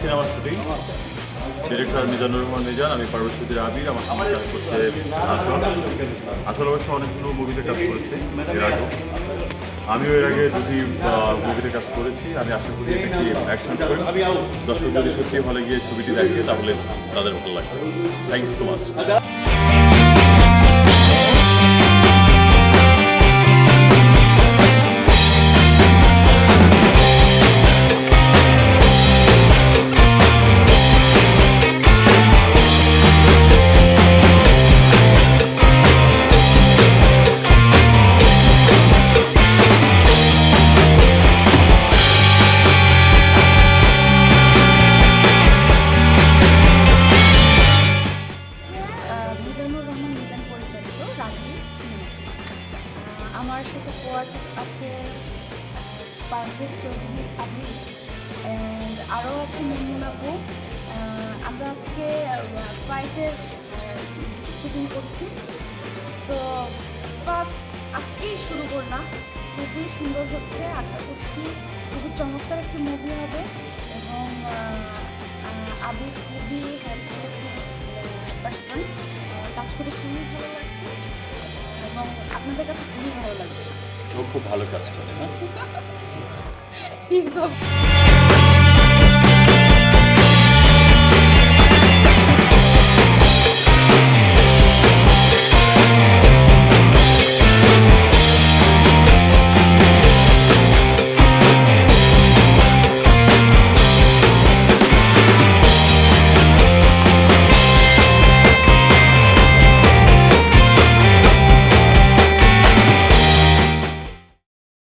সিনেমার shooting. Director Mizanur Rahman Mizan আমি চৌধুরী আবির আমার সঙ্গে কাজ করছে আসল আসল অবশ্য অনেকগুলো মুভিতে কাজ করেছে, এর আগে আমিও এর আগে যদি মুভিতে কাজ করেছি, আমি আশা করি একটি অ্যাকশন ফিল্ম দর্শক যদি সত্যি হলে গিয়ে ছবিটি দেখে, তাহলে তাদের ভালো লাগবে। থ্যাংক ইউ সো মাচ আমার সাথে কোয়ার্টিস আছে পারভেজ চৌধুরী অ্যান্ড আরও আছে মুনমুন আপু। আমরা আজকে ফাইটের শুটিং করছি। তো ফার্স্ট আজকেই শুরু করলাম। খুবই সুন্দর হচ্ছে, আশা করছি খুবই চমৎকার একটি মুভি হবে। এবং আবির খুবই হেল্পফুল পার্সন কাজ করে লাগছে এবং আপনাদের কাছে খুবই ভালো লাগবে ও খুব ভালো কাজ করে হ্যাঁ?